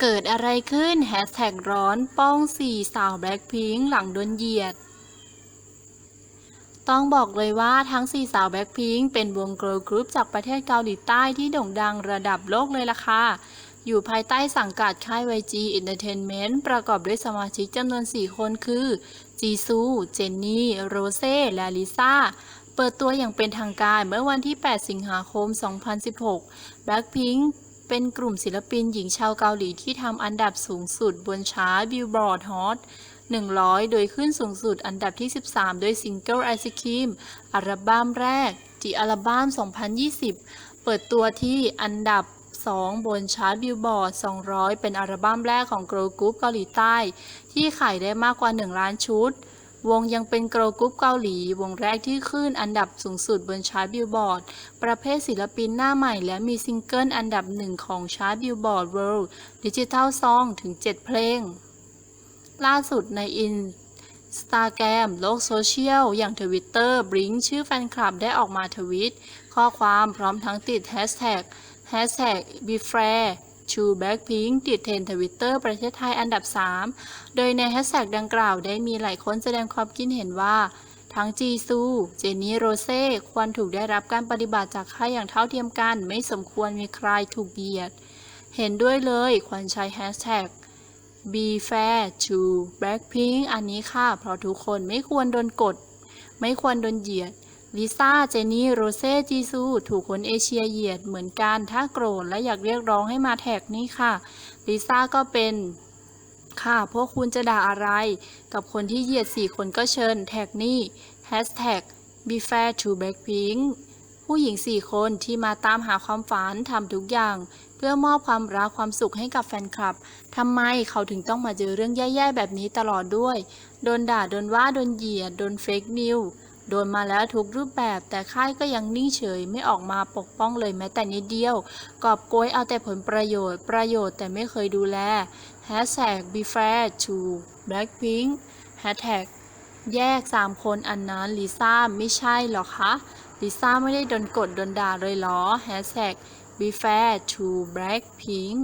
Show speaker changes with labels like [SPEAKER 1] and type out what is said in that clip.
[SPEAKER 1] เกิดอะไรขึ้นแฮชแท็กร้อนป้องสี่สาวแบล็คพิงค์หลังโดนเหยียด ต้องบอกเลยว่าทั้ง4สาวแบล็คพิงค์เป็นวงเกิร์ลกรุ๊ปจากประเทศเกาหลีใต้ที่โด่งดังระดับโลกเลยล่ะค่ะ อยู่ภายใต้สังกัดค่าย YG Entertainment ประกอบด้วยสมาชิกจำนวน 4 คนคือ จีซู เจนนี่ โรเซ่ และลิซ่าเปิดตัวอย่างเป็นทางการเมื่อวันที่ 8 สิงหาคม 2016 Blackpink เป็นกลุ่มศิลปินหญิงชาวเกาหลีที่ทำอันดับสูงสุดบนชาร์ต Billboard Hot 100 โดยขึ้นสูงสุดอันดับที่ 13 ด้วยซิงเกิล Ice Cream อัลบั้มแรกจีอัลบั้ม 2020 เปิดตัวที่อันดับ 2 บนชาร์ต Billboard 200 เป็นอัลบั้มแรกของ Girl Group เกาหลีใต้ ที่ขายได้มากกว่า 1 ล้านชุด วงยังเป็น Girl Group เกาหลี วงแรกที่ขึ้นอันดับสูงสุดบนชาร์ต Billboard ประเภทศิลปินหน้าใหม่และมีซิงเกิลอันดับหนึ่งของชาร์ต Billboard World Digital Song ถึง 7 เพลง ล่าสุดในอินสตาแกรมโลกโซเชียล อย่างทวิตเตอร์บริงชื่อแฟนคลับได้ออกมาทวิต ข้อความพร้อมทั้งติดแฮชแท็กแฮชแท็กบีแฟร์ ชูแบ็คพิงติดเทรนทวิตเตอร์ประเทศไทยอันดับ 3 โดยในแฮชแท็กดังกล่าวได้มีหลายคนแสดงความคิดเห็นว่า ทั้งจีซู เจนนี่โรเซ่ควรถูกได้รับการปฏิบัติจากค่ายอย่างเท่าเทียมกัน ไม่สมควรมีใครถูกเบียด เห็นด้วยเลยควรใช้แฮชแท็ก be fair to Blackpink อันนี้ค่ะ เพราะทุกคนไม่ควรโดนกด ไม่ควรโดนเหยียด ลิซ่า เจนี่ โรเซ่ จีซู ถูกคนเอเชียเหยียดเหมือนกัน ถ้าโกรธและอยากเรียกร้องให้มาแท็กนี่ค่ะ ลิซ่าก็เป็นค่ะ พวกคุณจะด่าอะไร กับคนที่เหยียด4คนก็เชิญแท็กนี่ hashtag be fair to Blackpink ผู้หญิง4คนที่มาตามหาความฝันทำทุกอย่าง เพื่อมอบความรักความสุขให้กับแฟนคลับทำไมเขาถึงต้องมาเจอเรื่องแย่ๆแบบนี้ตลอดด้วย โดนด่า โดนว่า โดนเหยียด โดนเฟกนิว โดนมาแล้วทุกรูปแบบ แต่ค่ายก็ยังนิ่งเฉยไม่ออกมาปกป้องเลยแม้แต่นิดเดียว กอบโกยเอาแต่ผลประโยชน์ ประโยชน์แต่ไม่เคยดูแล Hashtag be fair to Blackpink Hashtag แยก 3 คนอันนั้นลิซ่าไม่ใช่หรอคะลิซ่าไม่ได้โดนกดโดนด่าเลยหรอ Hashtag be fair to Blackpink